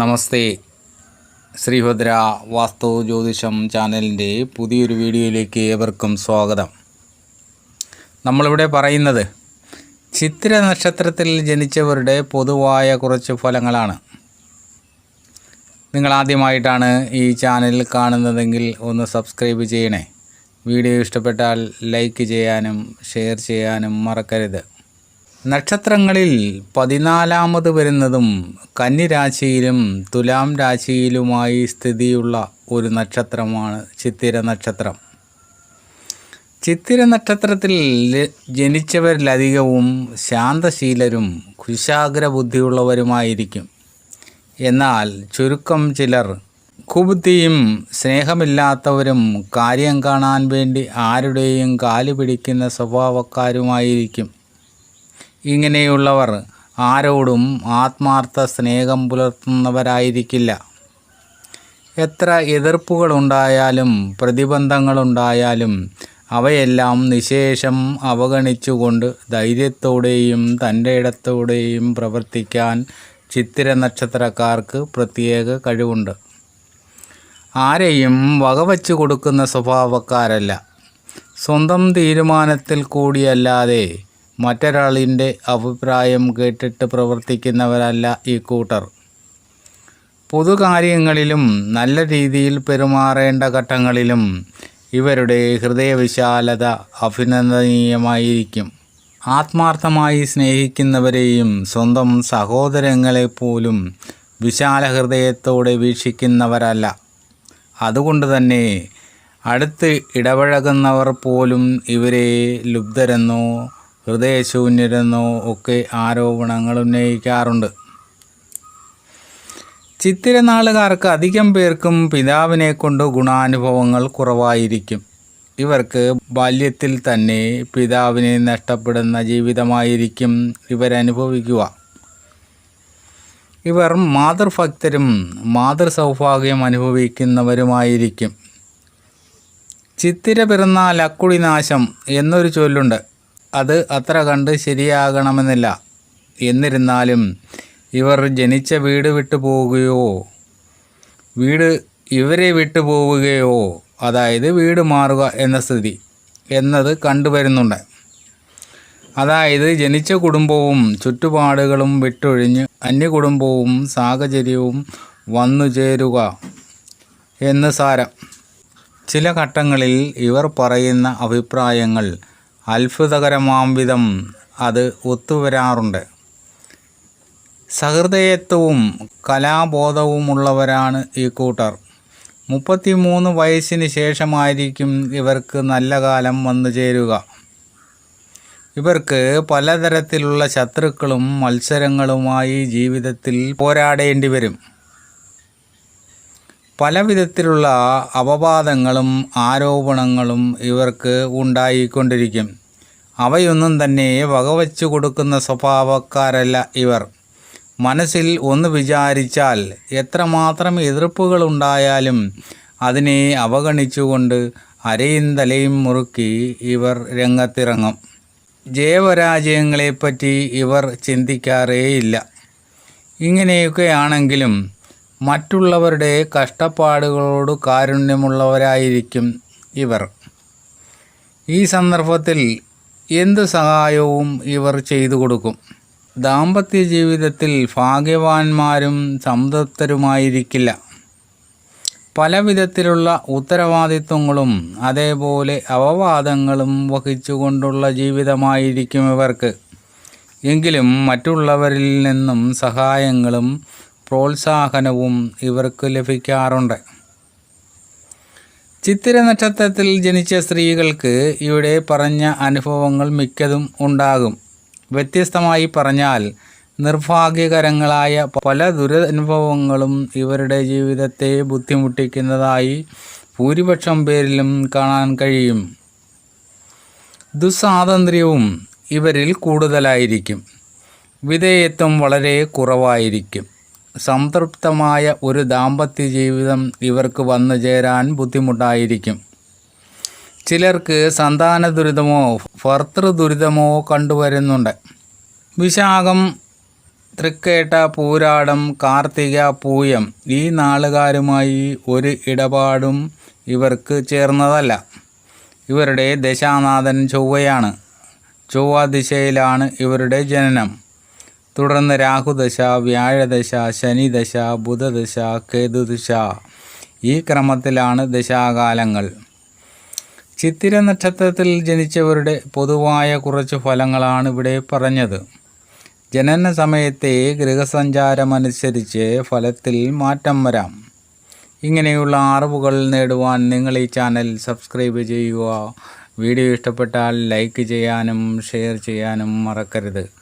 നമസ്തേ. ശ്രീഭദ്ര വാസ്തു ജ്യോതിഷം ചാനലിന്റെ പുതിയൊരു വീഡിയോയിലേക്ക് ഏവർക്കും സ്വാഗതം. നമ്മളിവിടെ പറയുന്നത് ചിത്ര നക്ഷത്രത്തിൽ ജനിച്ചവരുടെ പൊതുവായ കുറച്ച് ഫലങ്ങളാണ്. നിങ്ങൾ ആദ്യമായിട്ടാണ് ഈ ചാനൽ കാണുന്നതെങ്കിൽ ഒന്ന് സബ്സ്ക്രൈബ് ചെയ്യണേ. വീഡിയോ ഇഷ്ടപ്പെട്ടാൽ ലൈക്ക് ചെയ്യാനും ഷെയർ ചെയ്യാനും മറക്കരുത്. നക്ഷത്രങ്ങളിൽ പതിനാലാമത് വരുന്നതും കന്നിരാശിയിലും തുലാം രാശിയിലുമായി സ്ഥിതിയുള്ള ഒരു നക്ഷത്രമാണ് ചിത്തിര നക്ഷത്രം. ചിത്തിര നക്ഷത്രത്തിൽ ജനിച്ചവരിലധികവും ശാന്തശീലരും കുശാഗ്ര ബുദ്ധിയുള്ളവരുമായിരിക്കും എന്നാൽ ചുരുക്കം ചിലർ കുബുദ്ധിയും സ്നേഹമില്ലാത്തവരും കാര്യം കാണാൻ വേണ്ടി ആരുടെയും കാലു പിടിക്കുന്ന സ്വഭാവക്കാരുമായിരിക്കും. ഇങ്ങനെയുള്ളവർ ആരോടും ആത്മാർത്ഥ സ്നേഹം പുലർത്തുന്നവരായിരിക്കില്ല. എത്ര എതിർപ്പുകളുണ്ടായാലും പ്രതിബന്ധങ്ങളുണ്ടായാലും അവയെല്ലാം നിശേഷം അവഗണിച്ചുകൊണ്ട് ധൈര്യത്തോടെയും തന്റെ ഇടത്തോടെയും പ്രവർത്തിക്കാൻ ചിത്തിര നക്ഷത്രക്കാർക്ക് പ്രത്യേക കഴിവുണ്ട്. ആരെയും വകവച്ചു കൊടുക്കുന്ന സ്വഭാവക്കാരല്ല. സ്വന്തം തീരുമാനത്തിൽ കൂടിയല്ലാതെ മറ്റൊരാളിന്റെ അഭിപ്രായം കേട്ടിട്ട് പ്രവർത്തിക്കുന്നവരല്ല ഈ കൂട്ടർ. പൊതുകാര്യങ്ങളിലും നല്ല രീതിയിൽ പെരുമാറേണ്ട ഘട്ടങ്ങളിലും ഇവരുടെ ഹൃദയവിശാലത അഭിനന്ദനീയമായിരിക്കും. ആത്മാർത്ഥമായി സ്നേഹിക്കുന്നവരെയും സ്വന്തം സഹോദരങ്ങളെപ്പോലും വിശാല ഹൃദയത്തോടെ വീക്ഷിക്കുന്നവരല്ല. അതുകൊണ്ട് തന്നെ അടുത്ത് ഇടപഴകുന്നവർ പോലും ഇവരെ ലുബ്ധരെന്നോ ഹൃദയശൂന്യരെന്നോ ഒക്കെ ആരോപണങ്ങൾ ഉന്നയിക്കാറുണ്ട്. ചിത്തിരനാളുകാർക്ക് അധികം പേർക്കും പിതാവിനെ കൊണ്ട് ഗുണാനുഭവങ്ങൾ കുറവായിരിക്കും. ഇവർക്ക് ബാല്യത്തിൽ തന്നെ പിതാവിനെ നഷ്ടപ്പെടുന്ന ജീവിതമായിരിക്കും ഇവരനുഭവിക്കുക. ഇവർ മാതൃഭക്തരും മാതൃസൗഭാഗ്യം അനുഭവിക്കുന്നവരുമായിരിക്കും. ചിത്തിര പിറന്നാൽ അക്കുളിനാശം എന്നൊരു ചൊല്ലുണ്ട്. അത് അത്ര കണ്ട് ശരിയാകണമെന്നില്ല. എന്നിരുന്നാലും ഇവർ ജനിച്ച വീട് വിട്ടു പോവുകയോ വീട് ഇവരെ വിട്ടു പോവുകയോ അതായത് വീട് മാറുക എന്ന സ്ഥിതി എന്നത് കണ്ടുവരുന്നുണ്ട് അതായത് ജനിച്ച കുടുംബവും ചുറ്റുപാടുകളും വിട്ടൊഴിഞ്ഞ് അന്യകുടുംബവും സാഹചര്യവും വന്നു ചേരുക എന്ന് സാരം. ചില ഘട്ടങ്ങളിൽ ഇവർ പറയുന്ന അഭിപ്രായങ്ങൾ അത്ഭുതകരമാം വിധം അത് ഒത്തുവരാറുണ്ട്. സഹൃദയത്വവും കലാബോധവുമുള്ളവരാണ് ഈ കൂട്ടർ. മുപ്പത്തിമൂന്ന് വയസ്സിന് ശേഷമായിരിക്കും ഇവർക്ക് നല്ല കാലം വന്നു ചേരുക. ഇവർക്ക് പലതരത്തിലുള്ള ശത്രുക്കളും മത്സരങ്ങളുമായി ജീവിതത്തിൽ പോരാടേണ്ടി വരും പല വിധത്തിലുള്ള അപവാദങ്ങളും ആരോപണങ്ങളും ഇവർക്ക് ഉണ്ടായിക്കൊണ്ടിരിക്കും. അവയൊന്നും തന്നെ വകവച്ചു കൊടുക്കുന്ന സ്വഭാവക്കാരല്ല ഇവർ. മനസ്സിൽ ഒന്ന് വിചാരിച്ചാൽ എത്രമാത്രം എതിർപ്പുകളുണ്ടായാലും അതിനെ അവഗണിച്ചുകൊണ്ട് അരയും തലയും മുറുക്കി ഇവർ രംഗത്തിറങ്ങും. ജയപരാജയങ്ങളെപ്പറ്റി ഇവർ ചിന്തിക്കാറേയില്ല. ഇങ്ങനെയൊക്കെയാണെങ്കിലും മറ്റുള്ളവരുടെ കഷ്ടപ്പാടുകളോട് കാരുണ്യമുള്ളവരായിരിക്കും ഇവർ. ഈ സന്ദർഭത്തിൽ എന്ത് സഹായവും ഇവർ ചെയ്തു കൊടുക്കും. ദാമ്പത്യ ജീവിതത്തിൽ ഭാഗ്യവാന്മാരും സംതൃപ്തരുമായിരിക്കില്ല. പല വിധത്തിലുള്ള ഉത്തരവാദിത്വങ്ങളും അതേപോലെ അവവാദങ്ങളും വഹിച്ചുകൊണ്ടുള്ള ജീവിതമായിരിക്കും ഇവർക്ക്. എങ്കിലും മറ്റുള്ളവരിൽ നിന്നും സഹായങ്ങളും പ്രോത്സാഹനവും ഇവർക്ക് ലഭിക്കാറുണ്ട്. ചിത്തിര നക്ഷത്രത്തിൽ ജനിച്ച സ്ത്രീകൾക്ക് ഇവിടെ പറഞ്ഞ അനുഭവങ്ങൾ മിക്കതും ഉണ്ടാകും. വ്യത്യസ്തമായി പറഞ്ഞാൽ നിർഭാഗ്യകരങ്ങളായ പല ദുരനുഭവങ്ങളും ഇവരുടെ ജീവിതത്തെ ബുദ്ധിമുട്ടിക്കുന്നതായി ഭൂരിപക്ഷം പേരിലും കാണാൻ കഴിയും. ദുസ്വാതന്ത്ര്യവും ഇവരിൽ കൂടുതലായിരിക്കും. വിധേയത്വം വളരെ കുറവായിരിക്കും. സംതൃപ്തമായ ഒരു ദാമ്പത്യ ജീവിതം ഇവർക്ക് വന്നു ചേരാൻ ബുദ്ധിമുട്ടായിരിക്കും. ചിലർക്ക് സന്താന ദുരിതമോ ഭർത്തൃ ദുരിതമോ കണ്ടുവരുന്നുണ്ട്. വിശാഖം തൃക്കേട്ട പൂരാടം കാർത്തിക പൂയം ഈ നാളുകാരുമായി ഒരു ഇടപാടും ഇവർക്ക് ചേർന്നതല്ല. ഇവരുടെ ദശാനാഥൻ ചൊവ്വയാണ്. ചൊവ്വ ദിശയിലാണ് ഇവരുടെ ജനനം. തുടർന്ന് രാഹുദശ വ്യാഴദശ ശനിദശ ബുധദശ കേതുദശ. ഈ ക്രമത്തിലാണ് ദശാകാലങ്ങൾ. ചിത്തിര നക്ഷത്രത്തിൽ ജനിച്ചവരുടെ പൊതുവായ കുറച്ച് ഫലങ്ങളാണ് ഇവിടെ പറഞ്ഞത്. ജനന സമയത്തെ ഗൃഹസഞ്ചാരമനുസരിച്ച് ഫലത്തിൽ മാറ്റം വരാം. ഇങ്ങനെയുള്ള അറിവുകൾ നേടുവാൻ നിങ്ങൾ ഈ ചാനൽ സബ്സ്ക്രൈബ് ചെയ്യുക. വീഡിയോ ഇഷ്ടപ്പെട്ടാൽ ലൈക്ക് ചെയ്യാനും ഷെയർ ചെയ്യാനും മറക്കരുത്.